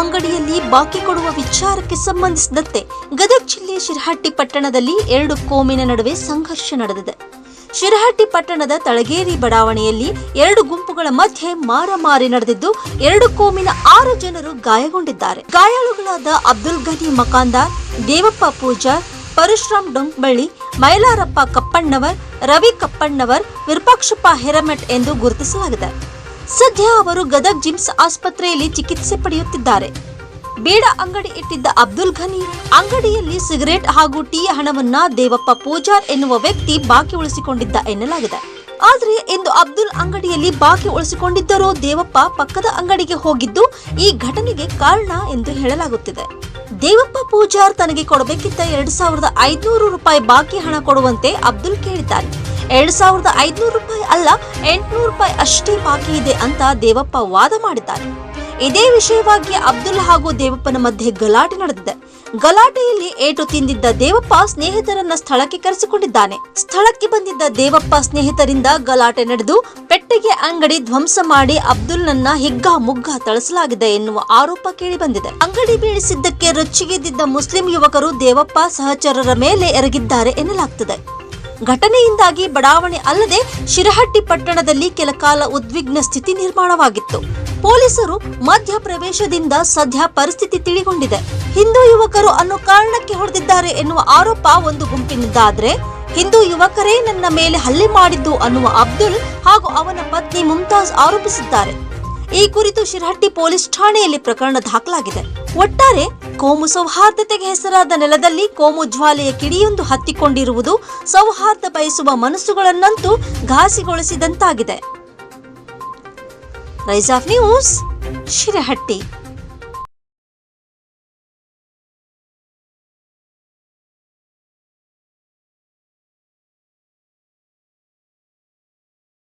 ಅಂಗಡಿಯಲ್ಲಿ ಬಾಕಿ ಕೊಡುವ ವಿಚಾರಕ್ಕೆ ಸಂಬಂಧಿಸಿದಂತೆ ಗದಗ ಜಿಲ್ಲೆ ಶಿರಹಟ್ಟಿ ಪಟ್ಟಣದಲ್ಲಿ ಎರಡು ಕೋಮಿನ ನಡುವೆ ಸಂಘರ್ಷ ನಡೆದಿದೆ. ಶಿರಹಟ್ಟಿ ಪಟ್ಟಣದ ತಳಗೇರಿ ಬಡಾವಣೆಯಲ್ಲಿ ಎರಡು ಗುಂಪುಗಳ ಮಧ್ಯೆ ಮಾರಾಮಾರಿ ನಡೆದಿದ್ದು, ಎರಡು ಕೋಮಿನ ಆರು ಜನರು ಗಾಯಗೊಂಡಿದ್ದಾರೆ. ಗಾಯಾಳುಗಳಾದ ಅಬ್ದುಲ್ ಗನಿ ಮಕಾಂದಾರ್, ದೇವಪ್ಪ ಪೂಜಾರ್, ಪರಶುರಾಮ್ ಡೊಂಕ್ಬಳ್ಳಿ ಮೈಲಾರಪ್ಪ ಕಪ್ಪಣ್ಣವರ್, ರವಿ ಕಪ್ಪಣ್ಣವರ್, ವಿರೂಪಾಕ್ಷಪ್ಪ ಹೆರಮೆಟ್ ಎಂದು ಗುರುತಿಸಲಾಗಿದೆ. ಸದ್ಯ ಅವರು ಗದಗ್ ಜಿಮ್ಸ್ ಆಸ್ಪತ್ರೆಯಲ್ಲಿ ಚಿಕಿತ್ಸೆ ಪಡೆಯುತ್ತಿದ್ದಾರೆ. ಬೇಡ ಅಂಗಡಿ ಇಟ್ಟಿದ್ದ ಅಬ್ದುಲ್ ಘನಿ, ಅಂಗಡಿಯಲ್ಲಿ ಸಿಗರೇಟ್ ಹಾಗೂ ಟೀ ಹಣವನ್ನ ದೇವಪ್ಪ ಪೂಜಾರ್ ಎನ್ನುವ ವ್ಯಕ್ತಿ ಬಾಕಿ ಉಳಿಸಿಕೊಂಡಿದ್ದ ಎನ್ನಲಾಗಿದೆ. ಆದರೆ ಇಂದು ಅಬ್ದುಲ್ ಅಂಗಡಿಯಲ್ಲಿ ಬಾಕಿ ಉಳಿಸಿಕೊಂಡಿದ್ದರೂ ದೇವಪ್ಪ ಪಕ್ಕದ ಅಂಗಡಿಗೆ ಹೋಗಿದ್ದು ಈ ಘಟನೆಗೆ ಕಾರಣ ಎಂದು ಹೇಳಲಾಗುತ್ತಿದೆ. ದೇವಪ್ಪ ಪೂಜಾರ್ ತನಗೆ ಕೊಡಬೇಕಿದ್ದ ಎರಡ್ ಸಾವಿರದ ಐದುನೂರು ರೂಪಾಯಿ ಬಾಕಿ ಹಣ ಕೊಡುವಂತೆ ಅಬ್ದುಲ್ ಕೇಳಿದ್ದಾನೆ ಎರಡ್ ಸಾವಿರದ ಐದುನೂರು ರೂಪಾಯಿ ಅಲ್ಲ, ಎಂಟ್ನೂರು ರೂಪಾಯಿ ಅಷ್ಟೇ ಬಾಕಿ ಇದೆ ಅಂತ ದೇವಪ್ಪ ವಾದ ಮಾಡಿದ್ದಾರೆ. ಇದೇ ವಿಷಯವಾಗಿ ಅಬ್ದುಲ್ ಹಾಗೂ ದೇವಪ್ಪನ ಮಧ್ಯೆ ಗಲಾಟೆ ನಡೆದಿದೆ. ಗಲಾಟೆಯಲ್ಲಿ ಏಟು ತಿಂದಿದ್ದ ದೇವಪ್ಪ ಸ್ನೇಹಿತರನ್ನ ಸ್ಥಳಕ್ಕೆ ಕರೆಸಿಕೊಂಡಿದ್ದಾನೆ. ಸ್ಥಳಕ್ಕೆ ಬಂದಿದ್ದ ದೇವಪ್ಪ ಸ್ನೇಹಿತರಿಂದ ಗಲಾಟೆ ನಡೆದು ಪೆಟ್ಟಿಗೆ ಅಂಗಡಿ ಧ್ವಂಸ ಮಾಡಿ ಅಬ್ದುಲ್ನನ್ನ ಹಿಗ್ಗ ಮುಗ್ಗ ತಳಿಸಲಾಗಿದೆ ಎನ್ನುವ ಆರೋಪ ಕೇಳಿ ಬಂದಿದೆ ಅಂಗಡಿ ಬೀಳಿಸಿದ್ದಕ್ಕೆ ರೊಚ್ಚಿಗೆದ್ದಿದ್ದ ಮುಸ್ಲಿಂ ಯುವಕರು ದೇವಪ್ಪ ಸಹಚರರ ಮೇಲೆ ಎರಗಿದ್ದಾರೆ ಎನ್ನಲಾಗ್ತದೆ. ಘಟನೆಯಿಂದಾಗಿ ಬಡಾವಣೆ ಅಲ್ಲದೆ ಶಿರಹಟ್ಟಿ ಪಟ್ಟಣದಲ್ಲಿ ಕೆಲಕಾಲ ಉದ್ವಿಗ್ನ ಸ್ಥಿತಿ ನಿರ್ಮಾಣವಾಗಿತ್ತು. ಪೊಲೀಸರು ಮಧ್ಯ ಪ್ರವೇಶದಿಂದ ಸದ್ಯ ಪರಿಸ್ಥಿತಿ ತಿಳಿಗೊಂಡಿದೆ. ಹಿಂದೂ ಯುವಕರು ಅನ್ನೋ ಕಾರಣಕ್ಕೆ ಹೊಡೆದಿದ್ದಾರೆ ಎನ್ನುವ ಆರೋಪ ಒಂದು ಗುಂಪಿನಿಂದಾದ್ರೆ, ಹಿಂದೂ ಯುವಕರೇ ನನ್ನ ಮೇಲೆ ಹಲ್ಲೆ ಮಾಡಿದ್ದು ಅನ್ನುವ ಅಬ್ದುಲ್ ಹಾಗೂ ಅವನ ಪತ್ನಿ ಮುಮ್ತಾಜ್ ಆರೋಪಿಸಿದ್ದಾರೆ. ಈ ಕುರಿತು ಶಿರಹಟ್ಟಿ ಪೊಲೀಸ್ ಠಾಣೆಯಲ್ಲಿ ಪ್ರಕರಣ ದಾಖಲಾಗಿದೆ. ಒಟ್ಟಾರೆ ಕೋಮು ಸೌಹಾರ್ದತೆಗೆ ಹೆಸರಾದ ನೆಲದಲ್ಲಿ ಕೋಮು ಜ್ವಾಲೆಯ ಕಿಡಿಯೊಂದು ಹತ್ತಿಕೊಂಡಿರುವುದು ಸೌಹಾರ್ದ ಬಯಸುವ ಮನಸ್ಸುಗಳನ್ನಂತೂ ಘಾಸಿಗೊಳಿಸಿದಂತಾಗಿದೆ. Rise of news Shirahatti